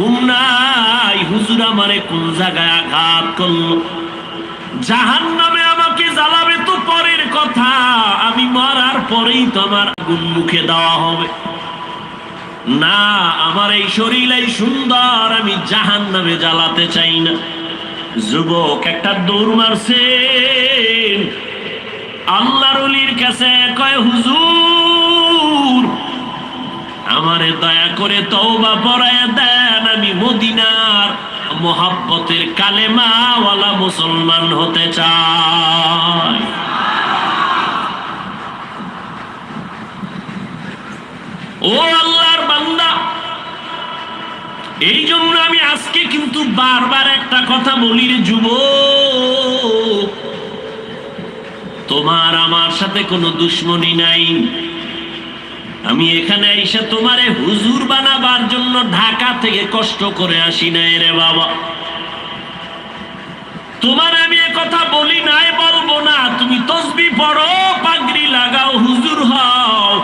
ঘুম নাই। হুজুর আমারে কোন জায়গায় আঘাত করল? জাহান নামে আমাকে জ্বালাবে তো পরের কথা। আমি মরার পরেই তো আমার আগুন মুখে দেওয়া হবে। না, আমার এই শরীর এই সুন্দর, আমি জাহান নামে জ্বালাতে চাই না। যুবক, একটা দৌড় মারছে আল্লাহর কাছে কয়, হুজুর, আমারে দয়া করে তওবা পড়ায় দেন। মোহাব্বতের কালেমাওয়ালা মুসলমান হতে চাই ও আল্লাহর বান্দা, এই জন্য আমি আজকে কিন্তু বারবার একটা কথা বলি রে যুব তোমার আমার সাথে কোনো দুশ্মনী নাই। আমি এখানে এসে তোমারে হুজুর বানাবার জন্য ঢাকা থেকে কষ্ট করে আসি নাই রে বাবা। তোমার আমি কথা বলি নাই, বলব না। তুমি তসবি পড়ো, পাগড়ি লাগাও, হুজুর হও।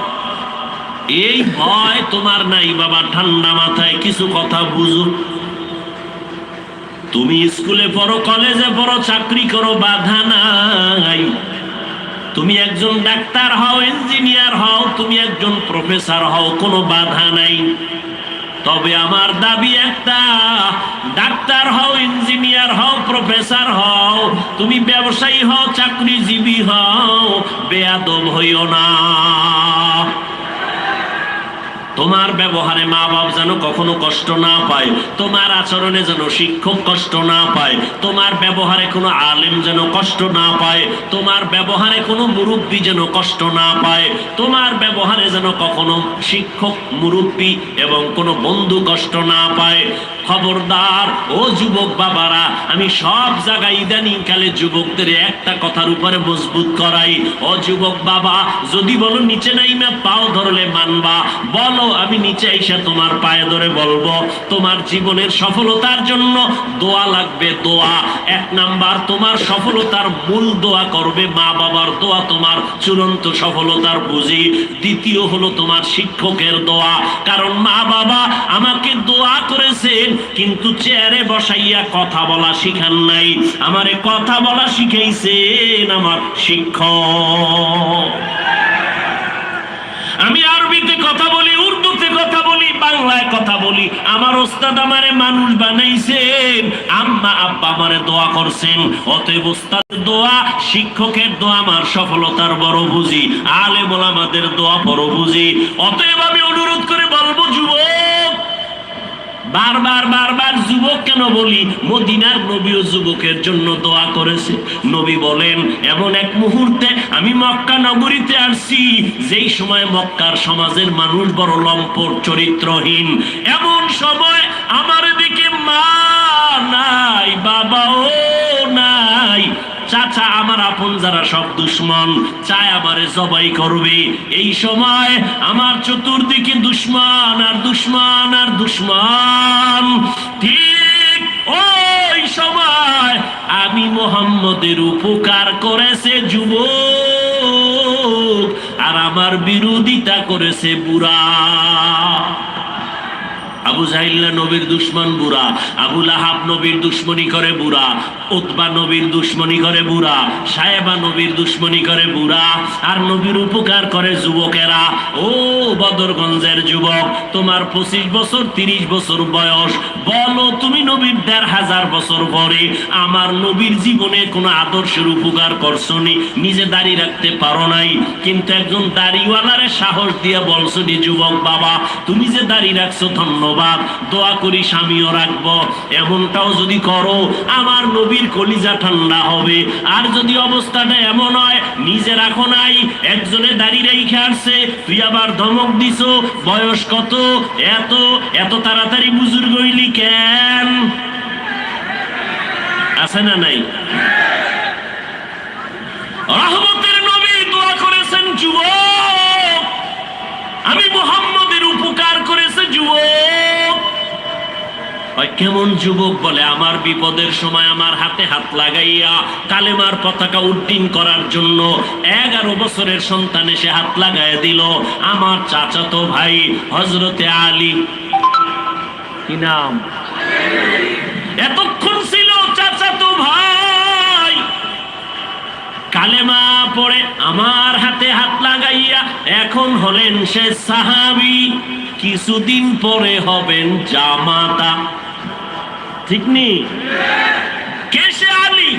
এই ভয় তোমার নাই বাবা, ঠান্ডা মাথায় কিছু কথা বুঝো। তুমি স্কুলে পড়ো, কলেজে পড়ো, চাকরি করো, বাধা নাই। তুমি একজন ডাক্তার হও ইঞ্জিনিয়ার হও, তুমি একজন প্রফেসর হও, কোনো বাধা নাই। তবে আমার দাবি একটা, ডাক্তার হও ইঞ্জিনিয়ার হও প্রফেসর হও, তুমি ব্যবসায়ী হও, চাকরিজীবী হও, বেয়াদব হইও না। তোমার ব্যবহারে মা বাপ যেন কখনো কষ্ট না পায়, তোমার আচরণে যেন শিক্ষক কষ্ট না পায়, তোমার ব্যবহারে কোনো আলেম যেন কষ্ট না পায়, তোমার ব্যবহারে কোনো মুরব্বী যেন কষ্ট না পায়, তোমার ব্যবহারে যেন কখনো শিক্ষক, মুরব্বী এবং কোনো বন্ধু কষ্ট না পায় খবরদার, ও যুবক বাবারা, আমি সব জায়গায় ইদানিং কালে যুবকদের একটা কথার উপরে মজবুত করাই। ও যুবক বাবা, যদি বলো নিচে নাইমা পাও ধরলে মানবা। বলো, আমি নিচে আইসা তোমার পায়ে ধরে বলব, তোমার জীবনের সফলতার জন্য দোয়া লাগবে, দোয়া। এক নাম্বার, তোমার সফলতার মূল দোয়া করবে মা বাবার দোয়া, তোমার চূড়ান্ত সফলতার বুঝি দ্বিতীয় হলো তোমার শিক্ষকের দোয়া। কারণ মা বাবা আমাকে দোয়া করেছেন কিন্তু চেয়ারে বসাইয়া কথা বলা শিখান নাই। আমারে কথা বলা শিখাইছেন আমার শিক্ষক। আমি আরবিতে কথা বলি, উর্দুতে কথা বলি, বাংলায় কথা বলি। আমার ওস্তাদ আমারে মানুষ বানাইছেন, আম্মা আব্বা আমারে দোয়া করছেন। অতএব ওস্তাদ দোয়া, শিক্ষকের দোয়া আমার সফলতার বড় বুঝি। আলে আমাদের দোয়া বড় বুঝি। অতএব আমি অনুরোধ করে বলব, যুবক বারবার বারবার যুবক কেন বলি? মদিনার নবী ও যুবকের জন্য দোয়া করেছে। নবী বলেন, এমন এক মুহূর্তে আমি মক্কা নগরীতে আসছি, যেই সময় মক্কার সমাজের মানুষ বড় লম্পট চরিত্রহীন। এমন সময় আমার দিকে মা নাই, বাবাও নাই চাচা, আমার আপন যারা সব দুশ্মন, চায় আমারে জবাই করবে। এই সময় আমার চতুর্দিকে দুশ্মন আর দুশ্মন আর দুশ্মন। ঠিক ওই সময় আমি মোহাম্মদের উপকার করেছে যুবক, আর আমার বিরোধিতা করেছে বুড়া। আবু জাহিল্লা নবীর দুশ্মন বুড়া, আবু লাহাব নবীর দুশ্মনী করে বুড়া, উতবা নবীর দুশ্মনী করে বুড়া সাহেবা নবীর দুশ্মনী করে বুড়া, আর নবীর উপকার করে যুবকেরা। ও বদরগঞ্জের যুবক, তোমার পঁচিশ বছর, তিরিশ বছর বয়স, বলো তুমি নবীর দেড় হাজার বছর পরে আমার নবীর জীবনে কোনো আদর্শের উপকার করছনি, নিজে দাঁড়িয়ে রাখতে পারো নাই। কিন্তু একজন দাড়িওয়ালারে সাহস দিয়ে বলছো নি যুবক বাবা, তুমি যে দাঁড়িয়ে রাখছো, ধন্যবাদ। দোয়া করি স্বামীও রাখব। এমনটাও যদি করো, আমার নবীর কলিজা ঠান্ডা হবে। আর যদি অবস্থাটা এমন হয়, নিজে রাখো নাই, একজনে দাঁড়িয়ে রেখে আসছে, তুই আবার ধমক দিছো, বয়স কত? এত? এত তাড়াতাড়ি বুজুর্গ হইলি কেন? আছে না নাই? রহমতের নবী দোয়া করেছেন, যুবক। আমি মোহাম্মদের উপকার করেছে, যুবক। কেমন যুবক বলে, আমার বিপদের সময় আমার হাতে হাত লাগাইয়া কালেমার পতাকা উড্ডীন করার জন্য এগারো বছরের সন্তান এসে হাত লাগাই দিল। আমার চাচাতো ভাই হজরতে আলী। কি নাম? এতক্ষণ ছিল চাচা তো ভাই কালেমা পড়ে আমার হাতে হাত লাগাইয়া এখন হলেন সে সাহাবি। কিছুদিন পরে হবেন জামাতা। ঠিক নি? কে আলী?